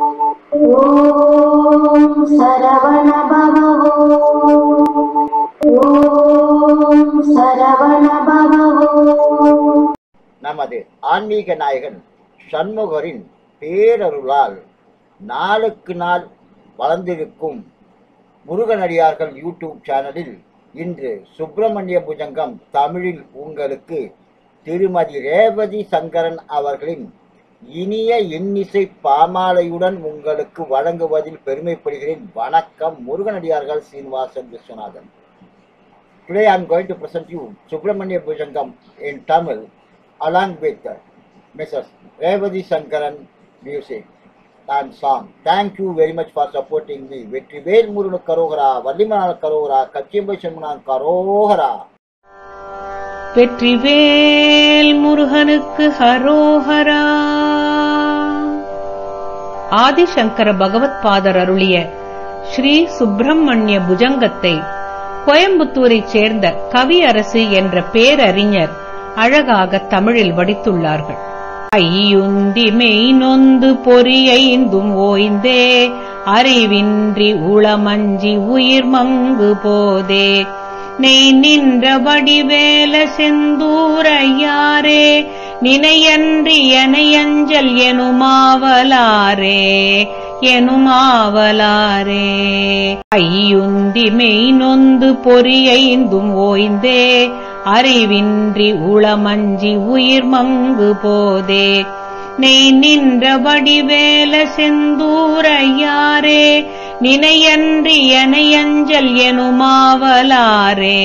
ஓம் நமது ஆன்மீக நாயகன் சண்முகரின் பேரருளால் நாளுக்கு நாள் வளர்ந்திருக்கும் முருகனடியார்கள் யூடியூப் சேனலில் இன்று சுப்பிரமணிய புஜங்கம் தமிழில் உங்களுக்கு திருமதி ரேவதி சங்கரன் அவர்களின் இனிய இன்னிசை பாமாலையுடன் உங்களுக்கு வழங்குவதில் பெருமைப்படுகிறேன் வணக்கம் முருகனடியார்கள் Srinivasan Viswanathan today I am going to present you Subramanya Bhujangam in Tamil along with Mrs Revathi Sankaran music and song thank you very much for supporting me வெற்றி வேல் முருகனு கரோகரா வள்ளிமனான கரோகரா கச்சியம்பை செம்மனான் கரோகரா வெற்றிவேல் முருகனுக்கு ஹரோஹரா. ஆதிசங்கர பகவத் பாதர் அருளிய ஸ்ரீ சுப்பிரமணிய புஜங்கத்தை கோயம்புத்தூரைச் சேர்ந்த கவியரசு என்ற பேரறிஞர் அழகாக தமிழில் வடித்துள்ளார்கள். ஐயுந்தி மெய் நொந்து பொறியைந்தும் ஓய்ந்தே அறிவின்றி உளமஞ்சி உயிர் மங்கு போதே. நெய் நின்ற வடிவேல செந்தூரையாரே நினையன்றி எனையஞ்சல் எனுமாவலாரே எனுமாவலாரே. ஐயுந்தி மெய் நொந்து பொறியைந்தும் ஓய்ந்தே அறிவின்றி உளமஞ்சி உயிர் மங்கு போதே. நெய் நின்ற வடிவேல செந்தூரையாரே நினையன்றி எனையஞ்சல் எனுமாவலாரே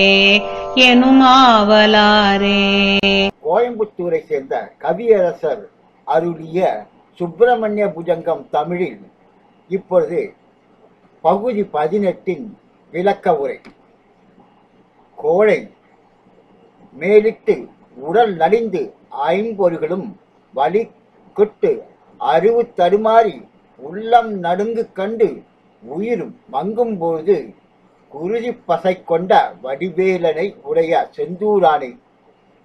எனுமாவலாரே. கோயம்புத்தூரை சேர்ந்த கவியரசர் அருளிய சுப்பிரமணிய புஜங்கம் தமிழில் இப்பொழுது பகுதி பதினெட்டின் விளக்க உரை. கோழை மேலிட்டு உடல் நலிந்து ஐம்பொறிகளும் வலி கொட்டு அறிவு தடுமாறி உள்ளம் நடுங்கு கண்டு உயிரும் மங்கும் பொழுது குருதி பசை கொண்ட வடிவேலனை உடைய செந்தூரானை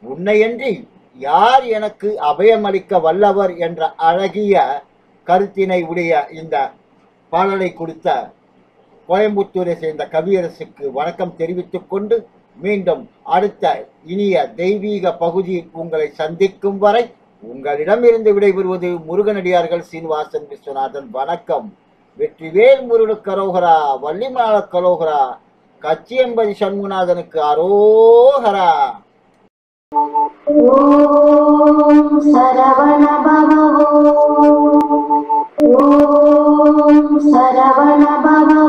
உன்னையன்றி யார் எனக்கு அபயமளிக்க வல்லவர் என்ற அழகிய கருத்தினை உடைய இந்த பாடலை கொடுத்த கோயம்புத்தூரை சேர்ந்த கவியரசுக்கு வணக்கம் தெரிவித்துக் கொண்டு மீண்டும் அடுத்த இனிய தெய்வீக பகுதியில் உங்களை சந்திக்கும் வரை உங்களிடமிருந்து விடைபெறுவது முருகனடியார்கள் சீனிவாசன் விஸ்வநாதன். வணக்கம். வெற்றிவேல் முருடு கரோகரா வள்ளிமால கரோகரா கச்சியம்பதி சண்முநாதனுக்கு அரோகரா. ஓம் சரவண பவோ ஓம் சரவண பவோ